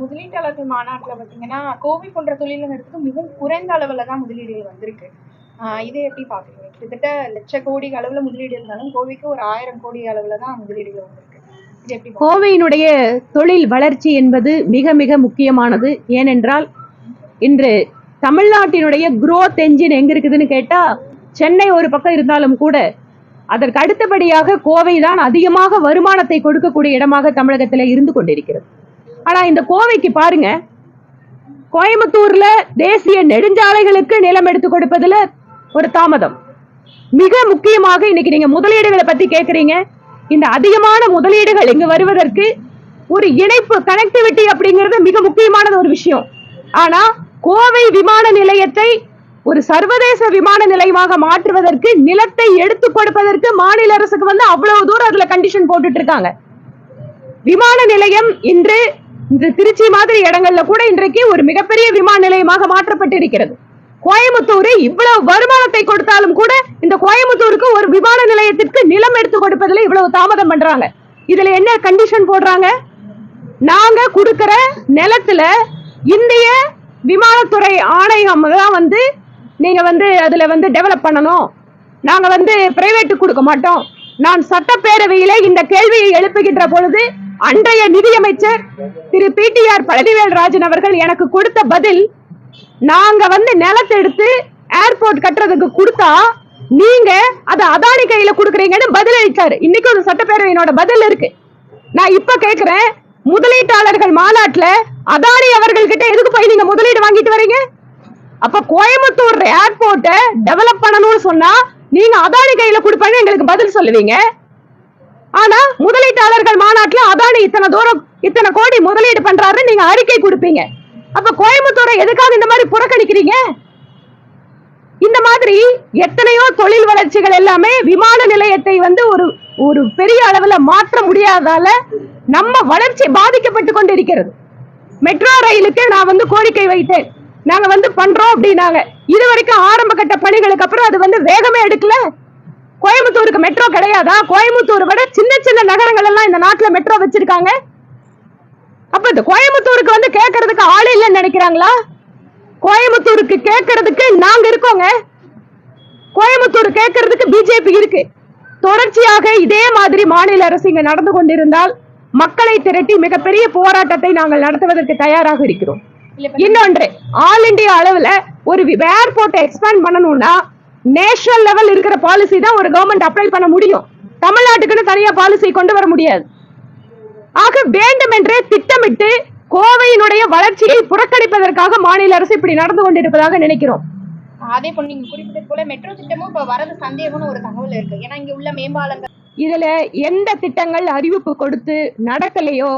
முதலீட்டாளர்கள் மாநாட்டில் பார்த்தீங்கன்னா கோவை போன்ற தொழில்நுட்பத்துக்கு மிகவும் குறைந்த அளவில் தான் முதலீடுகள் வந்திருக்கு. இதை எப்படி பார்க்குறீங்க கிட்டத்தட்ட லட்ச கோடி அளவுல முதலீடு இருந்தாலும் கோவைக்கு ஒரு ஆயிரம் கோடி அளவில் தான் முதலீடுகள் வந்திருக்கு. கோவையினுடைய தொழில் வளர்ச்சி என்பது மிக மிக முக்கியமானது. ஏனென்றால் இன்று தமிழ்நாட்டினுடைய குரோத் என்ஜின் எங்க இருக்குதுன்னு கேட்டா சென்னை ஒரு பக்கம் இருந்தாலும் கூட அதற்கு அடுத்தபடியாக கோவை தான் அதிகமாக வருமானத்தை கொடுக்கக்கூடிய இடமாக தமிழகத்தில் இருந்து கொண்டிருக்கிறது. ஆனா இந்த கோவைக்கு பாருங்க. கோயம்புத்தூர்ல தேசிய நெடுஞ்சாலைகளுக்கு நிலம் எடுத்து கொடுப்பதுல ஒரு தாமதம். மிக முக்கியமாக இன்னைக்கு நீங்க முதலீடுகளை பத்தி கேக்குறீங்க. இந்த அதிகமான முதலீடுகள் இங்கு வருவதற்கு ஒரு இணைப்பு கனெக்டிவிட்டி அப்படிங்கிறது மிக முக்கியமானது ஒரு விஷயம். ஆனா கோவை விமான நிலையத்தை ஒரு சர்வதேச விமான நிலையமாக மாற்றுவதற்கு நிலத்தை எடுத்து கொடுப்பதற்கு மாநில அரசுக்கு வந்து அவ்வளவு தூரம் அதுல கண்டிஷன் போட்டுட்டு இருக்காங்க. விமான நிலையம் இன்று இந்த திருச்சி மாதிரி இடங்கள்ல கூட இன்றைக்கு ஒரு மிகப்பெரிய விமான நிலையமாக மாற்றப்பட்டு இருக்கிறது கோயம்புத்தூர் இவ்வளவு வருமானத்தை கொடுத்தாலும் கூட இந்த கோயம்புத்தூருக்கு ஒரு விமான நிலையத்திற்கு நிலம் எடுத்து கொடுப்பதில் இவ்வளவு தாமதம் பண்றாங்க. இதுல என்ன கண்டிஷன் போடுறாங்க? நாங்க கொடுக்கிற நிலத்துல இந்திய விமானத்துறை ஆணையம் தான் வந்து நீங்க வந்து அதுல வந்து டெவலப் பண்ணணும். நாங்க வந்து பிரைவேட்டு கொடுக்க மாட்டோம். நான் சட்டப்பேரவையில இந்த கேள்வியை எழுப்புகின்ற பொழுது அன்றைய நிதியமைச்சர் திரு பிடிஆர் பழனிவேல் ராஜன் அவர்கள் எனக்கு கொடுத்த பதில் நாங்க வந்து நிலத்தை எடுத்து ஏர்போர்ட் கட்டுறதுக்கு கொடுத்தா நீங்க அதை அதானி கையில கொடுக்குறீங்கன்னு பதில் அளிச்சாரு. இன்னைக்கு ஒரு சட்டப்பேரவையினோட பதில் இருக்கு. நான் இப்ப கேக்குறேன் முதலீட்டாளர்கள் மாநாட்டுல அதானி அவர்கள் கிட்ட எதுக்கு போய் நீங்க முதலீடு வாங்கிட்டு வரீங்க? அப்ப கோயம்புத்தூர் ஏர்போர்ட்டை டெவலப் பண்ணணும்னு சொன்னா நீங்க அதானி கையில கொடுப்பேன்னு எங்களுக்கு பதில் சொல்லுவீங்க. ஆனா முதலீட்டாளர்கள் மாநாட்டுல அதானி இத்தனை தூரம் இத்தனை கோடி முதலீடு பண்றாரு நீங்க அறிக்கை கொடுப்பீங்க. அப்ப கோயம்புத்தூரை எதுக்காக இந்த மாதிரி புறக்கணிக்கிறீங்க? இந்த மாதிரி எத்தனையோ தொழில் வளர்ச்சிகள் எல்லாமே விமான நிலையத்தை வந்து ஒரு ஒரு பெரிய அளவுல மாற்ற முடியாதால நம்ம வளர்ச்சி பாதிக்கப்பட்டு கொண்டிருக்கிறது. மெட்ரோ ரயிலுக்கு நான் வந்து கோரிக்கை வைத்தேன். நாங்க வந்து பண்றோம் அப்படின்னாங்க. இது வரைக்கும் ஆரம்ப கட்ட பணிகளுக்கு அப்புறம் அது வந்து வேகமே எடுக்கல. கோயம்புத்தூருக்கு மெட்ரோ கிடையாதா? கோயம்புத்தூர் விட சின்ன சின்ன நகரங்கள் எல்லாம் இந்த நாட்டுல மெட்ரோ வச்சிருக்காங்க. அப்ப இந்த கோயம்புத்தூருக்கு வந்து கேட்கறதுக்கு ஆள் இல்லைன்னு நினைக்கிறாங்களா? கோயம்புத்தூருக்கு கேட்கறதுக்கு நாங்க இருக்கோங்க. கோயம்புத்தூர் கேட்கறதுக்கு பிஜேபி இருக்கு. தொடர்ச்சியாக இதே மாதிரி மாநில அரசு இங்க நடந்து கொண்டிருந்தால் மக்களை திரட்டி மிகப்பெரிய போராட்டத்தை நாங்கள் நடத்துவதற்கு தயாராக இருக்கிறோம். இன்னொன்று ஆல் இந்தியா அளவுல ஒரு ஏர்போர்ட்டை எக்ஸ்பேண்ட் பண்ணணும்னா நேஷனல் லெவல் இருக்கிற பாலிசி தான் ஒரு கவர்மெண்ட் அப்ளை பண்ண முடியும். தமிழ்நாட்டுக்குன்னு தனியா பாலிசி கொண்டு வர முடியாது. ஆக வேண்டுமென்றே திட்டமிட்டு கோவையினுடைய வளர்ச்சியை புறக்கணிப்பதற்காக மாநில அரசு இப்படி நடந்து கொண்டிருப்பதாக நினைக்கிறோம். அதே போல நீங்க குறிப்பிட்டது போல மெட்ரோ திட்டமும் இப்ப வரது சந்தேகம்னு ஒரு தகவல் இருக்கு. ஏன்னா இங்க உள்ள மேம்பாலங்கள் இதுல எந்த திட்டங்கள் அறிவிப்பு கொடுத்து நடக்கலையோ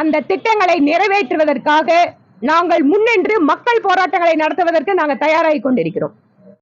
அந்த திட்டங்களை நிறைவேற்றுவதற்காக நாங்கள் முன்னின்று மக்கள் போராட்டங்களை நடத்துவதற்கு நாங்கள் தயாராகி கொண்டிருக்கிறோம்.